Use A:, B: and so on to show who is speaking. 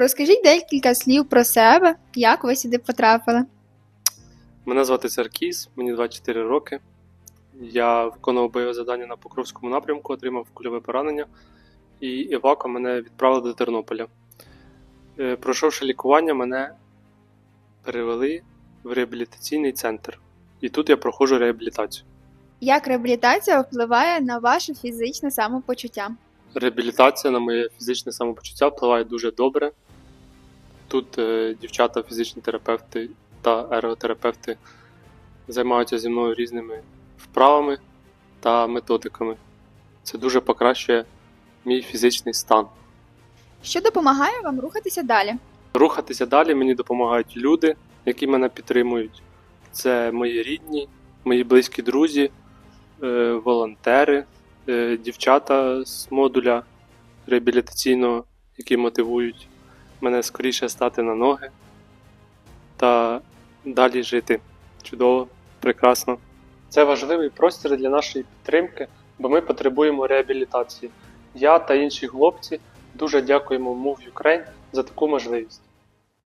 A: Розкажіть декілька слів про себе, як ви сюди потрапили.
B: Мене звати Саркіс, мені 24 роки. Я виконував бойове завдання на Покровському напрямку, отримав кульове поранення, і Івако мене відправили до Тернополя. Е, Пройшовши лікування, мене перевели в реабілітаційний центр. І тут я проходжу реабілітацію.
A: Як реабілітація впливає на ваше фізичне самопочуття?
B: Реабілітація на моє фізичне самопочуття впливає дуже добре. Тут е, дівчата, фізичні терапевти та ерготерапевти займаються зі мною різними вправами та методиками. Це дуже покращує мій фізичний стан.
A: Що допомагає вам рухатися далі?
B: Рухатися далі мені допомагають люди, які мене підтримують. Це мої рідні, мої близькі друзі, е, волонтери, е, дівчата з модуля реабілітаційного, які мотивують мене скоріше стати на ноги та далі жити. Чудово, прекрасно. Це важливий простір для нашої підтримки, бо ми потребуємо реабілітації. Я та інші хлопці дуже дякуємо Move Ukraine за таку можливість.